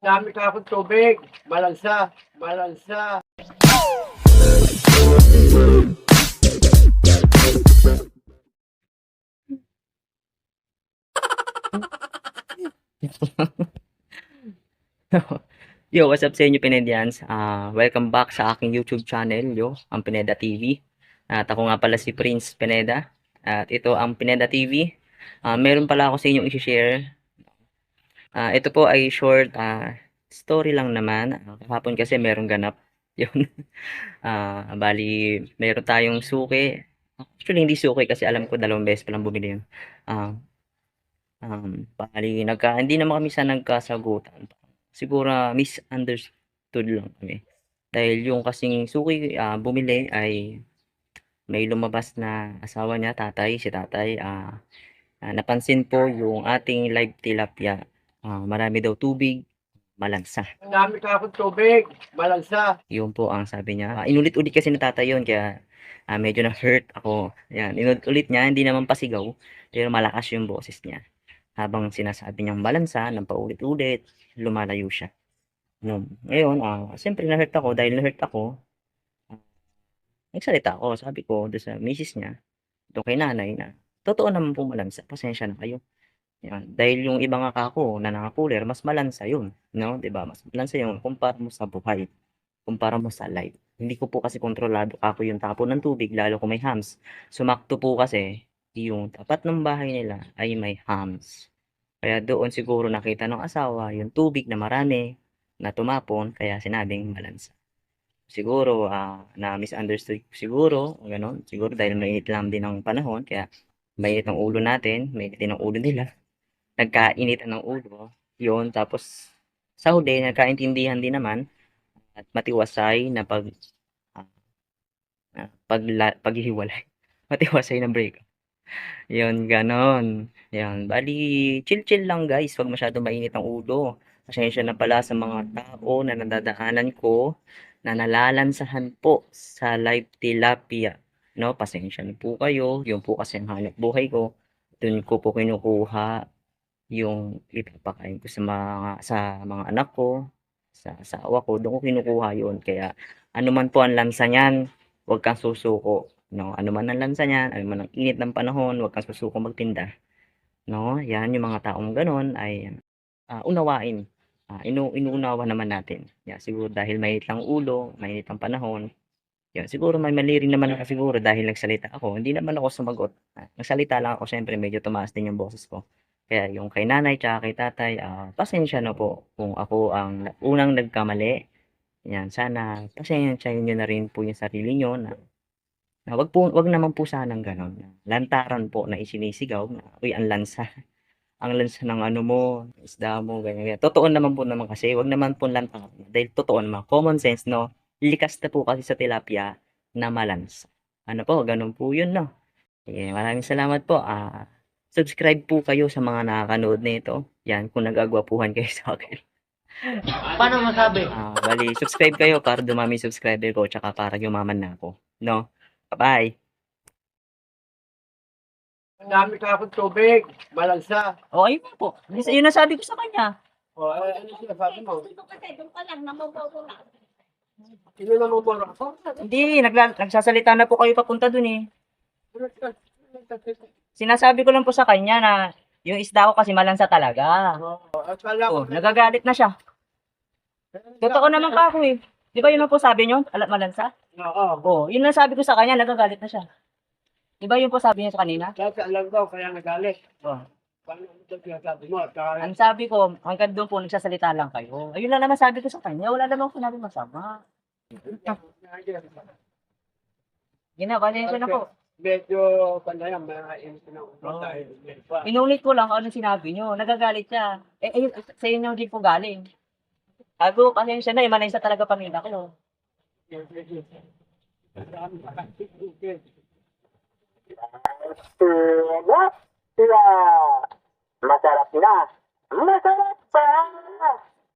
Dami ka akong tubig. Malansa. Malansa. Yo, what's up sa inyo Pinedians? Ah, welcome back sa aking YouTube channel, yo, ang Pineda TV. At ako nga pala si Prince Pineda. At ito ang Pineda TV. Ah, meron pala ako sa inyong i-share. Ah, ito po ay short ah, story lang naman. Ah, Kahapon kasi merong ganap. Yun. Ah, bali, meron tayong suki. Actually, hindi suki kasi alam ko dalawang beses pa lang bumili yun. Ah, um, bali, nagka, hindi naman kami sa nagkasagutan siguro misunderstood lang kami. Dahil yung kasing suki ah, bumili ay may lumabas na asawa niya, tatay, si tatay. ah ah, napansin po yung ating live tilapia. Ah, marami daw tubig, malansa. Dami ka akong tubig. Malansa. Yun po ang sabi niya. Ah, inulit-ulit kasi ni tatay yun, kaya ah, medyo na-hurt ako. Yan, inulit niya, hindi naman pasigaw, pero malakas yung boses niya. Habang sinasabi niyang balansa, ng paulit-ulit, lumalayo siya. No. Ngayon, ah, siyempre na-hurt ako, dahil na-hurt ako, ah, nagsalita ako, sabi ko doon sa misis niya, doon kay nanay na, totoo naman po malansa, pasensya na kayo. Yan. Dahil yung ibang ako na nakakuler, mas malansa yun. No? ba Mas malansa yun kumpara mo sa buhay. Kumpara mo sa live. Hindi ko po kasi kontrolado ako yung tapo ng tubig, lalo kung may hams. Sumakto po kasi, yung tapat ng bahay nila ay may hams. Kaya doon siguro nakita ng asawa yung tubig na marami na tumapon, kaya sinabing malansa. Siguro, ah, na misunderstood siguro, o gano'n. Siguro dahil mainit lang din ang panahon, kaya mainit ang ulo natin, mainit din ang ulo nila. Nagkainitan ng ulo, yun. Tapos, sa huli, nagkaintindihan din naman at matiwasay na pag ah, pagla, paghihiwalay. Matiwasay na break. Yun, ganon. Yan. Bali, chill-chill lang guys. Huwag masyado mainit ang ulo. Pasensya na pala sa mga tao na nadadaanan ko na nalalansahan po sa live tilapia. No, pasensya na po kayo. Yun po kasi ang hanap buhay ko. Doon ko po kinukuha yung ipapakain ko sa mga sa mga anak ko, sa asawa ko. Doon ko kinukuha yun. Kaya ano man po ang lansa niyan, huwag kang susuko. No, ano man ang lansa niyan, ano man ang init ng panahon, huwag kang susuko magtinda. No, yan yung mga taong ganon ay ah, unawain. Ah, inu inuunawa naman natin. Yeah, siguro dahil mainit lang ulo, mainit ang panahon. Yan, siguro may mali rin naman ako siguro dahil nagsalita ako. Hindi naman ako sumagot. Ah, nagsalita lang ako, syempre medyo tumaas din yung boses ko. Kaya yung kay nanay tsaka kay tatay, ah, pasensya na po kung ako ang unang nagkamali. Yan, sana pasensyahin niyo na rin po yung sarili niyo na na wag po wag naman po sanang gano'n. Lantaran po na isinisigaw na, "Uy, ang lansa. Ang lansa ng ano mo, isda mo," ganyan, ganyan. Totoo naman po naman kasi, wag naman po lantaran. Dahil totoo naman, common sense, no? Likas na po kasi sa tilapia na malansa. Ano po, gano'n po yun, no? Sige, maraming salamat po. Ah, subscribe po kayo sa mga nakakanood nito. Yan, kung nagagwapuhan kayo sa akin. Paano masabi? Ah, bali, subscribe kayo para dumami subscriber ko tsaka para yumaman na ako. No? Bye-bye. Dami ka akong tubig. Malansa. O, ayun nga po. Yun yun ang sabi ko sa kanya. O, eh, ano siya sabi mo? Dito kasi, doon ka lang, namabaw lang. Sino na mo mo ako? Hindi, nagla- nagsasalita na po kayo papunta dun eh. Sinasabi ko lang po sa kanya na yung isda ko kasi malansa talaga. Akala Oh, nagagalit na siya. Totoo naman ka ako eh. Di ba yun ang po sabi nyo? Alat malansa? Oo. Oh, yun ang sabi ko sa kanya, nagagalit na siya. Di ba yun po sabi niya sa kanina? Kasi alam ko, kaya nagalit. Oh. Paano ito sinasabi mo? Tsaka, Ang sabi ko, hanggang doon po nagsasalita lang kayo. Ayun lang naman sabi ko sa kanya, wala naman ako sinabi masama. Gina, pasensya na po. Medyo pandayan, may na ulo Oo. dahil may pa. Inulit ko lang kung anong sinabi nyo. Nagagalit siya. Eh, ayun, sa inyo din po galing. Ko, pasensya na, imanay sa talaga pamilya ko. Sarap na. Masarap na. Masarap pa.